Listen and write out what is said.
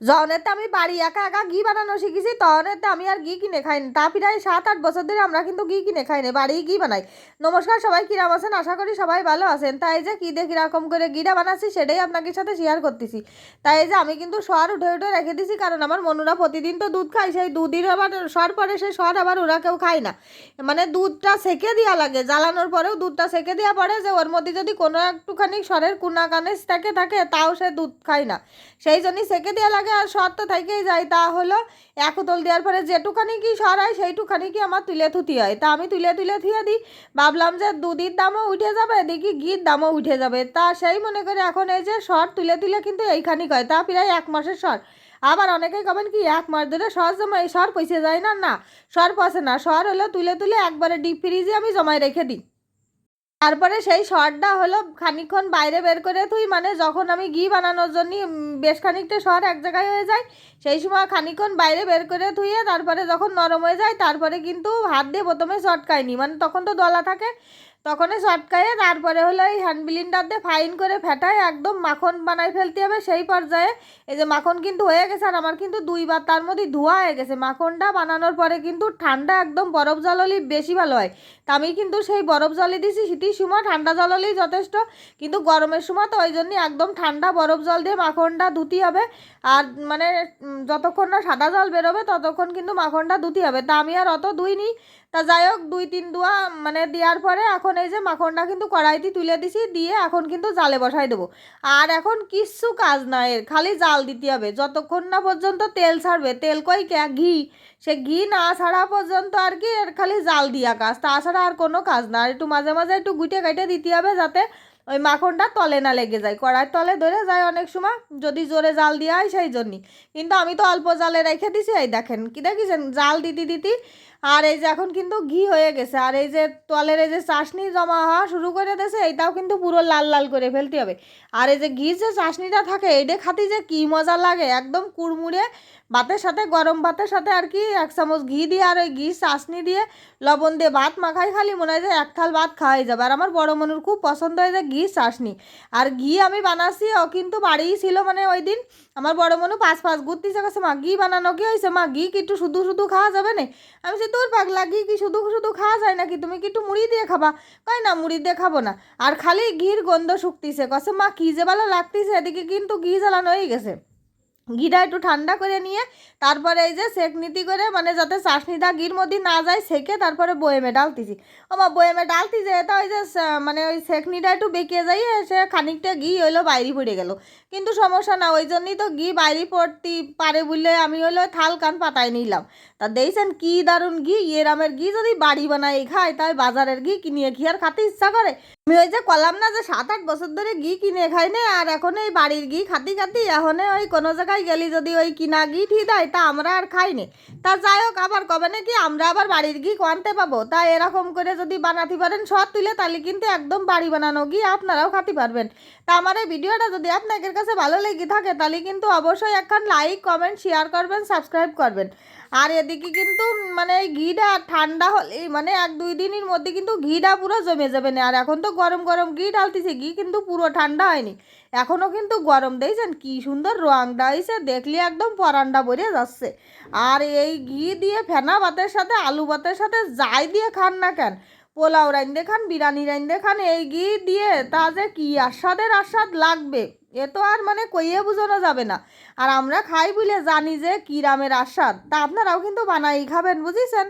যখনেতে আমি বাড়ি একা একা ঘি বানানো শিখেছি তখনেতে আমি আর ঘি কিনে খাই না তা প্রায় সাত আট বছর ধরে আমরা কিন্তু ঘি কিনে খাই না বাড়ি ঘি বানাই। নমস্কার সবাই, কিরাম আছেন? আশা করি সবাই ভালো আছেন। তাই যে কী দিয়ে কীরকম করে ঘিটা বানাচ্ছি সেটাই আপনাদের সাথে শেয়ার করতেছি। তাই যে আমি কিন্তু সর উঠে উঠে রেখে দিছি, কারণ আমার মনুরা প্রতিদিন তো দুধ খায়, সেই দুধের আবার সর পরে সেই সর আবার ওরা কেউ খায় না। মানে দুধটা সেকে দেওয়া লাগে, জ্বালানোর পরেও দুধটা সেকে দেওয়া পরে যে ওর মধ্যে যদি কোনো একটুখানি সরের কুনা কানে থেকে থাকে, তাও সে দুধ খায় না। সেই জন্যই সেকে দেওয়া লাগে আর সর তো থেকেই যায়, তা হলো এক উতল দেওয়ার পরে যেটুখানি কি সর হয়, সেইটুখানি কি আমার তুলে থুতি হয়। তা আমি তুলে তুলে থুয়ে দিই। ভাবলাম যে দুধের দামও উঠে যাবে, দেখি ঘির দামও উঠে যাবে। তা সেই মনে করে এখন এই যে সর তুলে তুলে কিন্তু এইখানি কয়, তা প্রায় এক মাসের সর। আবার অনেকেই কবেন কি, এক মাস ধরে সর জমা, এই সর পয়সা যায় না না, সর পচে না। সর হলো তুলে তুলে একবারে ডিপ ফ্রিজে আমি জমায় রেখে দিই। তারপরে সেই শরটা হলো খানিক্ষণ বাইরে বের করে তুই মানে যখন আমি ঘি বানানোর জন্য বেশ খানিকটা শর এক জায়গায় হয়ে যায়, সেই সময় খানিক্ষণ বাইরে বের করে ধুয়ে তারপরে যখন নরম হয়ে যায়, তারপরে কিন্তু হাত দিয়ে প্রথমে চটকায়নি মানে তখন তো দলা থাকে তখনই চটকায়ে তারপরে হলো এই হ্যান্ড ব্লিন্ডার দিয়ে ফাইন করে ফেটায়, একদম মাখন বানাই ফেলতে হবে সেই পর্যায়ে। এই যে মাখন কিন্তু হয়ে গেছে আর আমার কিন্তু দুইবার তার মধ্যে ধোয়া হয়ে গেছে। মাখনটা বানানোর পরে কিন্তু ঠান্ডা একদম বরফ জল হলেই বেশি ভালো হয়। তা আমি কিন্তু সেই বরফ জলে দিছি শীতের সময়, ঠান্ডা জল হলেই যথেষ্ট। কিন্তু গরমের সময় তো ওই জন্যই একদম ঠান্ডা বরফ জল দিয়ে মাখনটা ধুতি হবে। আর মানে যতক্ষণ না সাদা জল বেরোবে ততক্ষণ কিন্তু মাখনটা ধুতি হবে। তা আমি আর অত ধুইনি। তা যাই হোক, দুই, তিন দুয়া মানে দেওয়ার পরে এখন এই যে মাখনটা কিন্তু কড়াইতে তুলে দিছি, দিয়ে এখন কিন্তু জালে বসাই দেবো। আর এখন কিচ্ছু কাজ না এর, খালি জাল দিতে হবে। যতক্ষণ না পর্যন্ত তেল ছাড়বে, তেল কই ঘি। সে ঘি না ছাড়া পর্যন্ত আর কি এর খালি জাল দিয়া কাজ, তাছাড়া আর কোনো কাজ না। আর একটু মাঝে মাঝে একটু গুটে কাটে দিতে হবে যাতে ওই মাখনটা তলে না লেগে যায়। কড়াইয়ের তলে ধরে যায় অনেক সময়, যদি জোরে জাল দেওয়া হয় সেই জন্যই। কিন্তু আমি তো অল্প জালে রেখে দিছি, এই দেখেন, কি দেখিছেন? জাল দিতে দিতে আর এই যে এখন কিন্তু ঘি হয়ে গেছে, আর এই যে তলের এই যে চাশনি জমা হওয়া শুরু করে দিয়েছে এইটাও কিন্তু পুরো লাল লাল করে ফেলতে হবে। আর এই যে ঘি যে চাশনিটা থাকে এইটা খাতি যে কি মজা লাগে, একদম কুড়মুড়ে ভাতের সাথে, গরম ভাতের সাথে আর কি এক চামচ ঘি দিয়ে আর ওই ঘি চাশনি দিয়ে লবণ দিয়ে ভাত মাখাই খালি মনে হয় যে এক থাল ভাত খাওয়াই যাবে। আর আমার বড় মনুর খুব পছন্দ হয় যে ঘি চাশনি। আর ঘি আমি বানাচ্ছি ও কিন্তু বাড়িই ছিল মানে ওই দিন, আমার বড় মনু পাঁচ পাঁচ ঘুরতেছে কাছে মা, ঘি বানানো কি হয়েছে মা, ঘি কি একটু শুধু শুধু খাওয়া যাবে না? আমি তোর পাগলা ঘি কি শুধু শুধু খাওয়া যায় নাকি? তুমি কি একটু মুড়ি দিয়ে খাবা? কয় না, মুড়ি দিয়ে খাব না। আর খালি ঘির গন্ধ শুকতিছে। কসে মা, কি যে ভালো লাগতিছে, এদিকে কিন্তু ঘি জ্বালানো হয়ে গেছে। ঘিটা একটু ঠান্ডা করে নিয়ে, তারপরে এই যে সেকনিতি করে মানে যাতে চাশনিটা ঘির মধ্যে না যায়, সেকে তারপরে বয়েমে ডালতেছি। আমার বয়েমে ডালতি যে এটা ওই যে মানে ওই সেকনিটা একটু বেঁকে যাই সে খানিকটা ঘি হইল বাইরে পড়ে গেল। কিন্তু সমস্যা না, ওই জন্যই তো ঘি বাইরে পড়তে পারে বলে আমি হইল থাল কান পাতায় নিলাম। তা দেখছেন কি দারুণ ঘি এরামের ঘি যদি বাড়ি বানাই খায়, তাই বাজারের ঘি কিনিয়ে ঘি আর খাতে ইচ্ছা করে। আমি ওই যে কলাম না যে সাত আট বছর ধরে ঘি কিনে খাই না, আর এখন এই বাড়ির ঘি খাতি খাতি, এখন ওই কোনো জায়গায় গেলি যদি ওই কিনা ঠিক দেয়? তা আমরা আর খাইনি। তা যাই হোক, আবার কবে নাকি আমরা আবার বাড়ির ঘি কোয়ানতে পাবো? তা এরকম করে যদি বানাতে পারেন সব তুলে, তাহলে কিন্তু একদম বাড়ি বানানো ঘি আপনারাও খাতে পারবেন। তা আমার এই ভিডিওটা যদি আপনাদের কাছে ভালো লেগে থাকে, তাহলে কিন্তু অবশ্যই একখান লাইক কমেন্ট শেয়ার করবেন সাবস্ক্রাইব করবেন। আর এদিকে কিন্তু মানে ঘিটা ঠান্ডা হলে মানে এক দুই দিনের মধ্যে কিন্তু ঘিটা পুরো জমে যাবে না। আর এখন তো গরম গরম ঘি ঢালতেছে, ঘি কিন্তু পুরো ঠান্ডা হয়নি। এখনও কিন্তু গরম, দেখছেন? কি সুন্দর রংটা হয়েছে দেখলে একদম পরান্ডা ভরে যাচ্ছে। আর এই ঘি দিয়ে ফেনা ভাতের সাথে, আলু ভাতের সাথে যাই দিয়ে খান না কেন? পোলাও রাইন্দে খান, বিরিয়ানি রাইন্দে খান, এই ঘি দিয়ে তা যে কী আস্বাদের আস্বাদ লাগবে? এ তো আর মানে কইয়ে বোঝানো যাবে না। আর আমরা খাই বলে জানি যে কিরামের আস্বাদ তা আপনারাও কিন্তু বানাই খাবেন, বুঝেছেন?